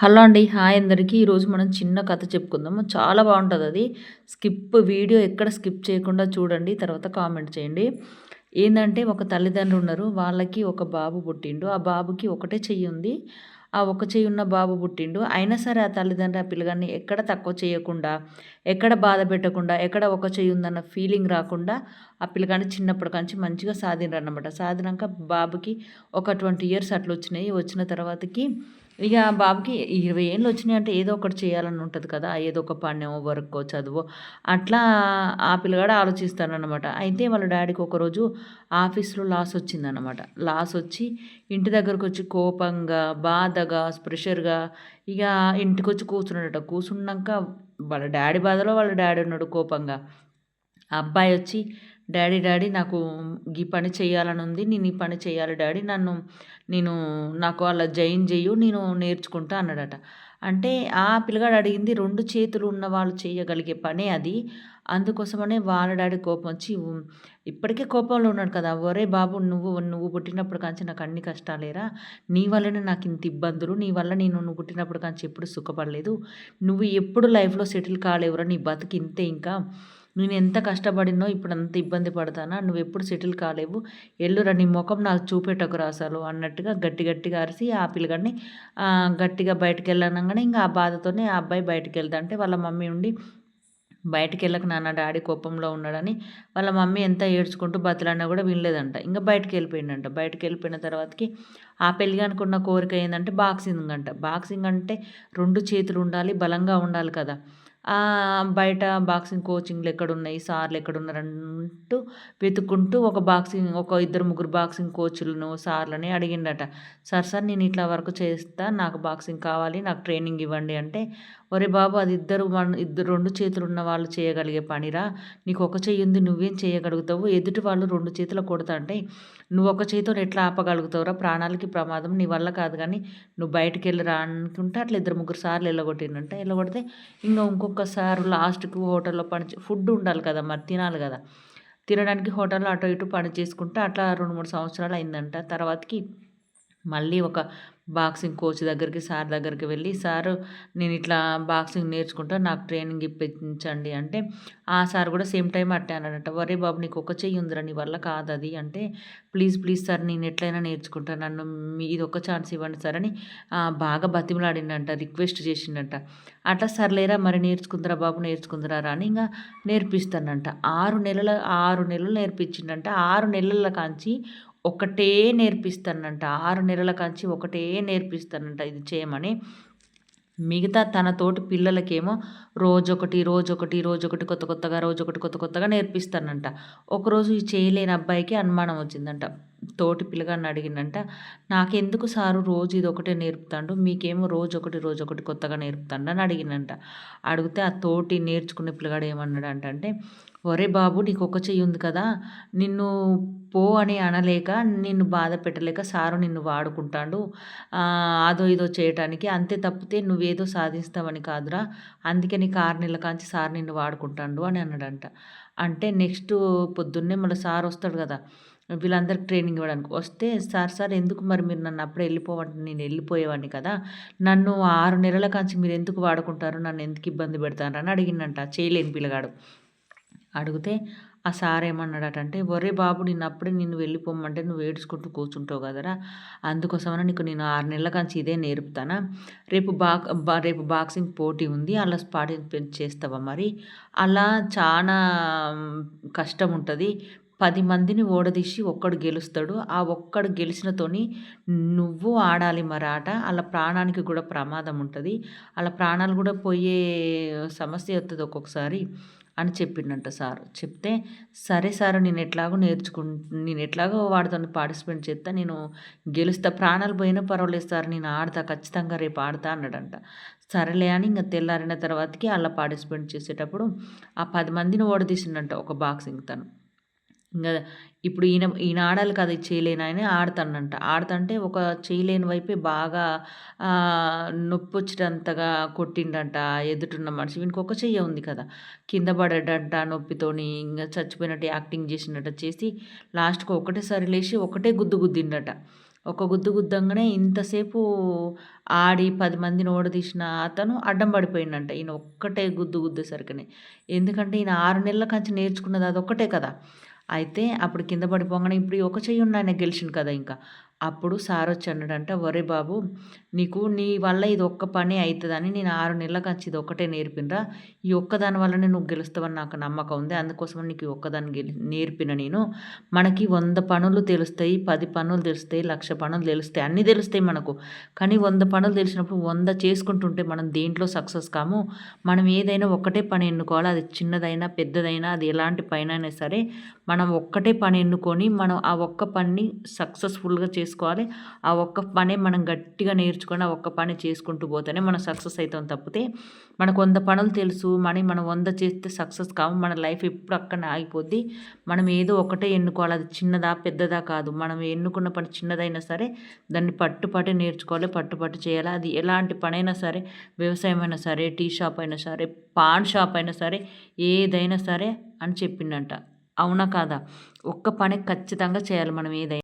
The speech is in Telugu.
హలో అండి హాయ్ అందరికీ. ఈరోజు మనం చిన్న కథ చెప్పుకుందాము చాలా బాగుంటుంది అది. స్కిప్ వీడియో ఎక్కడ స్కిప్ చేయకుండా చూడండి తర్వాత కామెంట్ చేయండి. ఏంటంటే ఒక తల్లిదండ్రులు ఉన్నారు. వాళ్ళకి ఒక బాబు పుట్టిండు. ఆ బాబుకి ఒకటే చెయ్యి ఉంది. ఆ ఒక చెయ్యి ఉన్న బాబు పుట్టిండు. అయినా సరే ఆ తల్లిదండ్రులు ఆ పిల్లగాన్ని ఎక్కడ తక్కువ చేయకుండా ఎక్కడ బాధ పెట్టకుండా ఎక్కడ ఒక చెయ్యి ఉందన్న ఫీలింగ్ రాకుండా ఆ పిల్లగాన్ని చిన్నప్పటి నుంచి మంచిగా సాధిండ్రు అన్నమాట సాధినాక బాబుకి ఒక ట్వంటీ ఇయర్స్ అట్లా వచ్చినాయి. వచ్చిన తర్వాతకి ఇక బాబుకి ఇరవై ఏళ్ళు వచ్చినాయి అంటే ఏదో ఒకటి చేయాలని ఉంటుంది కదా ఏదో ఒక పనో వర్కో చదువో అట్లా ఆ పిల్లగాడు ఆలోచిస్తానన్నమాట అయితే వాళ్ళ డాడీకి ఒకరోజు ఆఫీస్లో లాస్ వచ్చిందనమాట లాస్ వచ్చి ఇంటి దగ్గరకు వచ్చి కోపంగా బాధగా ప్రెషర్గా ఇక ఇంటికి వచ్చి కూర్చున్నాడట. కూర్చున్నాక వాళ్ళ డాడీ బాధలో వాళ్ళ డాడీ ఉన్నాడు కోపంగా. అబ్బాయి వచ్చి డాడీ డాడీ నాకు ఈ పని చేయాలని ఉంది. నేను ఈ పని చేయాలి డాడీ. నన్ను నేను నాకు అలా జాయిన్ చెయ్యు. నేను నేర్చుకుంటా అన్నాడట. అంటే ఆ పిల్లగాడు అడిగింది రెండు చేతులు ఉన్న వాళ్ళు చేయగలిగే పనే అది. అందుకోసమనే వాళ్ళ డాడీ కోపం వచ్చి ఇప్పటికే కోపంలో ఉన్నాడు కదా. ఒరే బాబు నువ్వు నువ్వు పుట్టినప్పుడు కాంచి నాకు అన్ని కష్టాలేరా? నీ వల్లనే నాకు ఇంత ఇబ్బందులు. నీ వల్ల నేను నువ్వు పుట్టినప్పుడు కాంచి ఎప్పుడు సుఖపడలేదు. నువ్వు ఎప్పుడు లైఫ్లో సెటిల్ కాలేవురా. నీ బతుకు ఇంతే ఇంకా. నేను ఎంత కష్టపడినో ఇప్పుడు అంత ఇబ్బంది పడతానా? నువ్వు ఎప్పుడు సెటిల్ కాలేవు. ఎల్లురా నీ ముఖం నాకు చూపెట్టకు రాసాలు అన్నట్టుగా గట్టి గట్టిగా అరిసి ఆ పిల్లగాడిని గట్టిగా బయటకు వెళ్ళనగానే ఇంకా ఆ బాధతోనే ఆ అబ్బాయి బయటకు వెళ్తా అంటే వాళ్ళ మమ్మీ ఉండి బయటికి వెళ్ళక నాన్న డాడీ కోపంలో ఉన్నాడని వాళ్ళ మమ్మీ ఎంత ఏడ్చుకుంటూ బతులన్నా కూడా వినలేదంట. ఇంకా బయటకు వెళ్ళిపోయిందంట బయటకు వెళ్ళిపోయిన తర్వాతకి ఆ పెళ్ళిగానికి ఉన్న కోరిక ఏంటంటే బాక్సింగ్ అంట. బాక్సింగ్ అంటే రెండు చేతులు ఉండాలి బలంగా ఉండాలి కదా. బయట బాక్సింగ్ కోచింగ్లు ఎక్కడున్నాయి సార్లు ఎక్కడున్నారు అంటూ వెతుక్కుంటూ ఒక బాక్సింగ్ ఒక ఇద్దరు ముగ్గురు బాక్సింగ్ కోచ్లను సార్లని అడిగిండట. సార్ సార్ నేను ఇట్లా వరకు చేస్తా నాకు బాక్సింగ్ కావాలి నాకు ట్రైనింగ్ ఇవ్వండి అంటే ఒరే బాబు అది ఇద్దరు మన ఇద్దరు రెండు చేతులు ఉన్న వాళ్ళు చేయగలిగే పనిరా? నీకు ఒక చెయ్యి ఉంది నువ్వేం చేయగలుగుతావు? ఎదుటి వాళ్ళు రెండు చేతులు కొడతా అంటే నువ్వు ఒక చేతితో ఎట్లా ఆపగలుగుతావురా? ప్రాణాలకి ప్రమాదం నీ వల్ల కాదు కానీ నువ్వు బయటికి వెళ్ళి రా అనుకుంటే అట్లా ఇద్దరు ముగ్గురు సార్లు వెళ్ళగొట్టిందంటే వెళ్ళగొడితే ఇంకా ఇంకొకసారి లాస్ట్కి హోటల్లో పని ఫుడ్ ఉండాలి కదా మరి తినాలి కదా. తినడానికి హోటల్లో అటు ఇటు పని చేసుకుంటే అట్లా రెండు మూడు సంవత్సరాలు అయిందంట. తర్వాతకి మళ్ళీ ఒక బాక్సింగ్ కోచ్ దగ్గరికి సార్ దగ్గరికి వెళ్ళి సార్ నేను ఇట్లా బాక్సింగ్ నేర్చుకుంటా నాకు ట్రైనింగ్ ఇప్పించండి. అంటే ఆ సార్ కూడా సేమ్ టైం అట్టే అన్నాడట. వరే బాబు నీకు ఒక చెయ్యి ఉందిరా నీ వల్ల కాదు అది. అంటే ప్లీజ్ ప్లీజ్ సార్ నేను ఎట్లయినా నేర్చుకుంటాను నన్ను మీ ఇది ఒక ఛాన్స్ ఇవ్వండి సార్ అని బాగా బతిమలాడిండంట రిక్వెస్ట్ చేసిండంట అట్లా సర్లేరా మరి నేర్చుకుందరా బాబు నేర్చుకుందరా అని ఇంకా నేర్పిస్తానంట. ఆరు నెలల ఆరు నెలలు నేర్పించిండంట ఆరు నెలల కాంచి ఒకటే నేర్పిస్తానంట. ఆరు నెలల కంచి ఒకటే నేర్పిస్తానంట ఇది చేయమని. మిగతా తన తోటి పిల్లలకేమో రోజొకటి రోజొకటి రోజొకటి కొత్త కొత్తగా రోజొకటి కొత్త కొత్తగా నేర్పిస్తానంట. ఒకరోజు ఈ చేయలేని అబ్బాయికి అనుమానం వచ్చిందంట. తోటి పిల్లగాన్ని అడిగిందంట నాకెందుకు సారు రోజు ఇది ఒకటే నేర్పుతాడు? మీకేమో రోజు ఒకటి రోజు ఒకటి కొత్తగా నేర్పుతాడు అని అడిగిందంట. అడిగితే ఆ తోటి నేర్చుకునే పిల్లగాడు ఏమన్నాడు అంటే ఒరే బాబు నీకు ఒక చెయ్యి ఉంది కదా నిన్ను పో అని అనలేక నిన్ను బాధ పెట్టలేక సారు నిన్ను వాడుకుంటాడు. అదో ఇదో చేయటానికి. అంతే తప్పితే నువ్వేదో సాధిస్తావని కాదురా. అందుకే నీకు ఆరు నెలల కాంచి సార్ నిన్ను వాడుకుంటాడు అని అన్నాడంట. అంటే నెక్స్ట్ పొద్దున్నే మళ్ళీ సార్ వస్తాడు కదా వీళ్ళందరికి ట్రైనింగ్ ఇవ్వడానికి. వస్తే సార్ సార్ ఎందుకు మరి మీరు నన్ను అప్పుడే వెళ్ళిపోవంటే నేను వెళ్ళిపోయేవాడిని కదా. నన్ను ఆరు నెలల కాంచి మీరు ఎందుకు వాడుకుంటారు? నన్ను ఎందుకు ఇబ్బంది పెడతారు? అని అడిగిందంట చేయలేని పిల్లగాడు. అడిగితే ఆ సార్ ఏమన్నాడటంటే ఒరే బాబు నిన్నప్పుడే నిన్ను వెళ్ళిపోమంటే నువ్వు ఏడ్చుకుంటూ కూర్చుంటావు కదరా. అందుకోసమని నీకు నేను ఆరు నెలల కంచి ఇదే నేర్పుతానా? రేపు బాక్ రేపు బాక్సింగ్ పోటీ ఉంది. అలా పార్టిసిపేట్ చేస్తావా మరి? అలా చాలా కష్టం ఉంటుంది. పది మందిని ఓడదీసి ఒక్కడు గెలుస్తాడు. ఆ ఒక్కడు గెలిచినతోని నువ్వు ఆడాలి మరి ఆట. అలా ప్రాణానికి కూడా ప్రమాదం ఉంటుంది. అలా ప్రాణాలు కూడా పోయే సమస్య వస్తుంది ఒక్కొక్కసారి. అని చెప్పిండంట సార్. చెప్తే సరే సార్ నేను ఎట్లాగో నేర్చుకు నేను ఎట్లాగో వాడితో పార్టిసిపేట్ చేస్తా నేను గెలుస్తా ప్రాణాలు పోయినా పర్వాలేదు సార్ నేను ఆడతా ఖచ్చితంగా రేపు ఆడతా అన్నాడంట. సరేలే అని ఇంకా తెల్లారిన తర్వాతకి అలా పార్టిసిపేట్ చేసేటప్పుడు ఆ పది మందిని ఓడదీసిండంట ఒక బాక్సింగ్ తను. ఇంకా ఇప్పుడు ఈయన ఈయన ఆడాలి కదా చేయలేని ఆయన ఆడతానంట. ఆడుతుంటే ఒక చేయలేని వైపే బాగా నొప్పి వచ్చేటంతగా కొట్టిండంట ఎదుటిన్న మనిషి. వీనికి ఒక చెయ్య ఉంది కదా. కింద పడ్డాడంట నొప్పితోని ఇంకా చచ్చిపోయినట్టు యాక్టింగ్ చేసినట్టు చేసి లాస్ట్కి ఒకటేసారి లేచి ఒకటే గుద్దు గుద్దిండట. ఒక గుద్దు గుద్దంగానే ఇంతసేపు ఆడి పది మందిని ఓడదీసిన అతను అడ్డం పడిపోయిందంట ఈయన ఒక్కటే గుద్దు గుద్దేసరికనే. ఎందుకంటే ఈయన ఆరు నెలల కంచి నేర్చుకున్నది అదొక్కటే కదా. అయితే అప్పుడు కింద పడిపోగానే ఇప్పుడు ఒక చెయ్యి ఉన్న ఆయన గెలిచిండు కదా ఇంకా. అప్పుడు సార్ వచ్చి అన్నాడంట ఒరే బాబు నీకు నీ వల్ల ఇది ఒక్క పని అవుతుందని నేను ఆరు నెలల వచ్చి ఇది ఒక్కటే నేర్పినరా. ఈ ఒక్కదాని వల్లనే నువ్వు గెలుస్తావని నాకు నమ్మకం ఉంది. అందుకోసం నీకు ఈ ఒక్కదాన్ని గెలి నేర్పిన నేను. మనకి వంద పనులు తెలుస్తాయి పది పనులు తెలుస్తాయి లక్ష పనులు తెలుస్తాయి అన్నీ తెలుస్తాయి మనకు. కానీ వంద పనులు తెలిసినప్పుడు వంద చేసుకుంటుంటే మనం దేంట్లో సక్సెస్ కాము? మనం ఏదైనా ఒక్కటే పని ఎన్నుకోవాలి. అది చిన్నదైనా పెద్దదైనా అది ఎలాంటి పైన అయినా సరే మనం ఒక్కటే పని ఎన్నుకొని మనం ఆ ఒక్క పని సక్సెస్ఫుల్గా చేసుకోవాలి. ఆ ఒక్క పనే మనం గట్టిగా నేర్చుకొని ఆ ఒక్క పని చేసుకుంటూ పోతేనే మనం సక్సెస్ అవుతాం తప్పితే మనకు వంద పనులు తెలుసు. మనీ మనం వంద చేస్తే సక్సెస్ కావు మన లైఫ్ ఎప్పుడు అక్కడ ఆగిపోద్ది. మనం ఏదో ఒకటే ఎన్నుకోవాలి. అది చిన్నదా పెద్దదా కాదు. మనం ఎన్నుకున్న పని చిన్నదైనా సరే దాన్ని పట్టుపట్టి నేర్చుకోవాలి. పట్టుపట్టు చేయాలి. అది ఎలాంటి పనైనా సరే వ్యవసాయం అయినా సరే టీ షాప్ అయినా సరే పాన్ షాప్ అయినా సరే ఏదైనా సరే అని చెప్పిండంట. అవునా కాదా? ఒక్క పని ఖచ్చితంగా చేయాలి మనం ఏదైనా